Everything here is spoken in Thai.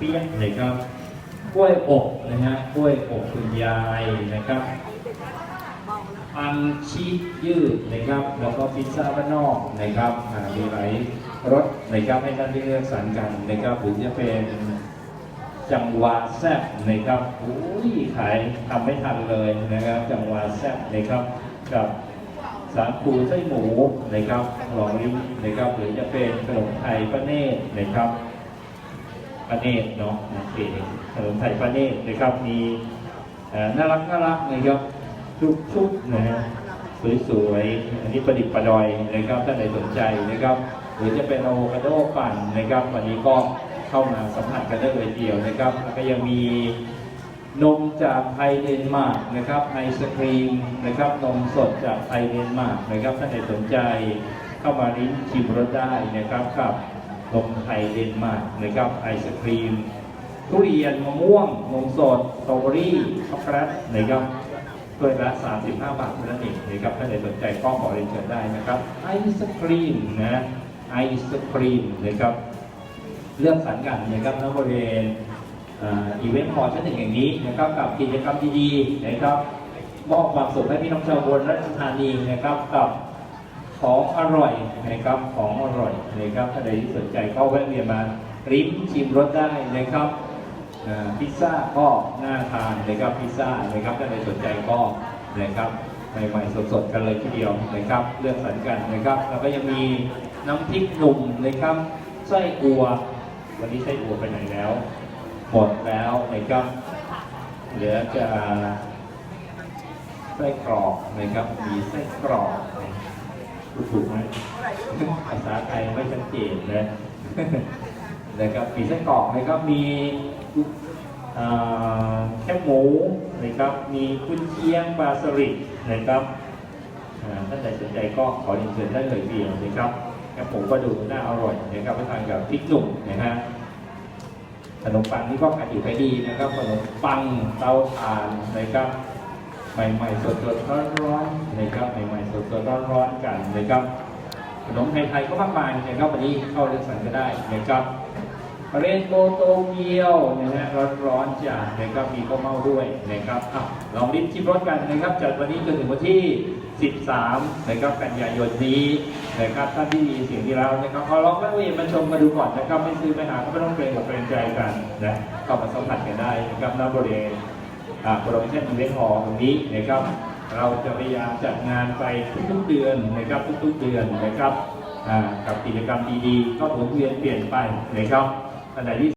เปี๊ยนะครับกล้วยอบนะฮะกล้วยอบคุณยายนะครับอันชีสยืดนะครับ แล้วก็พิซซ่าบ้านนอกนะครับมีหลายรสนะครับให้ท่านได้เลือกสรรกันนะครับ หรือจะเป็นจังหวะแซ่บนะครับอุ้ยขายทำไม่ทันเลยนะครับ จังหวะแซ่บนะครับกับสาคูไส้หมูนะครับหลองลิ้มนะครับ หรือจะเป็นขนมไทยป้าเนตรนะครับ ป้าเนตรเนาะโอเคขนมไทยป้าเนตรนะครับมีน่ารักน่ารักนะครับทุกชุดนะฮะสวยๆ อันนี้ประดิษฐ์ประดอยนะครับท่านใดสนใจนะครับ หรือจะเป็นอะโวคาโดปั่นนะครับ วันนี้ก็เข้ามาสัมผัสกันได้เลยเดียวนะครับแล้วก็ยังมีนมจากไทยเดนมาร์กนะครับไอศครีมนะครับนมสดจากไทยเดนมาร์กนะครับท่านใดสนใจเข้ามาลิ้มชิมรสได้นะครับกับ นมไทยเดนมาร์กนะครับไอศครีม ทุเรียนมะม่วงนมสดสตรอเบอรี่ช็อกโกแลตนะครับถ้วยละ 35 บาทเท่านั้นเองนะครับถ้าใครสนใจก็ขอเรียนเชิญได้นะครับไอศครีมนะไอศครีมนะครับเลือกสรรกันนะครับณบริเวณอีเวนต์พอชั้นหนึ่งอย่างนี้นะครับกับกิจกรรมดีๆนะครับมอบความสุขให้พี่น้องชาวบนราชธานีนะครับกับของอร่อยนะครับของ ร่อยนะครับถ้าใดที่สนใจก็แวะเวียนมาริมชิมรสได้นะครับพิซซ่าก็น่าทานนะครับพิซซ่านะครับถ้าใดสนใจก็นะครับใหม่ๆสดๆกันเลยทีเดียวนะครับเลือกสรรกันนะครับ แล้วก็ยังมีน้ำพริกหนุ่มนะครับไส้อัว วันนี้ไส้อัวไปไหนแล้วหมดแล้วนะครับเหลือจะไส้กรอกนะครับมีไส้กรอก ถูกไหมภาษาไทยไม่ชัดเจนนะนะครับมีไส้กรอกนะครับมีอ่าแคบหมูนะครับมีกุนเชียงปลาสลิดนะครับอ่าท่านใดสนใจก็ขอเรียนเชิญได้เลยเดียวนะครับแคบหมูก็ดูน่าอร่อยนะครับไปทานกับพริกหนุ่มนะฮะขนมปังนี่ก็ขายอยู่ขายดีนะครับขนมปังเตาถ่านนะครับ ใหม่ๆสดๆร้อนๆนะครับใหม่ๆสดๆร้อนๆกันนะครับขนมไทยๆก็มากมายนะครับวันนี้เข้าเลือกสรรก็ได้นะครับเรนโบว์โตเกียวนะฮะร้อนๆจากนะครับมีข้าวเม่าด้วยนะครับอะลองลิ้มชิมรสกันนะครับจัดวันนี้จนถึงวันที่ 13นะครับกันยายนนี้นะครับท่านที่มีเสียงที่แล้วนะครับขอลองแวะเวียนมาชมมาดูก่อนนะครับไม่ซื้อไม่หาก็ไม่ต้องเกรงอกเกรงใจกันนะก็มาสัมผัสกันได้นะครับณบริเวณ โปรโมชั่นอีเวนต์ฮอลล์ตรงนี้นะครับเราจะพยายามจัดงานไปทุกๆเดือนนะครับทุกๆเดือนนะครับอ่ากับกิจกรรมดีๆก็หมุนเวียนเปลี่ยนไปนะครับอันไหนที่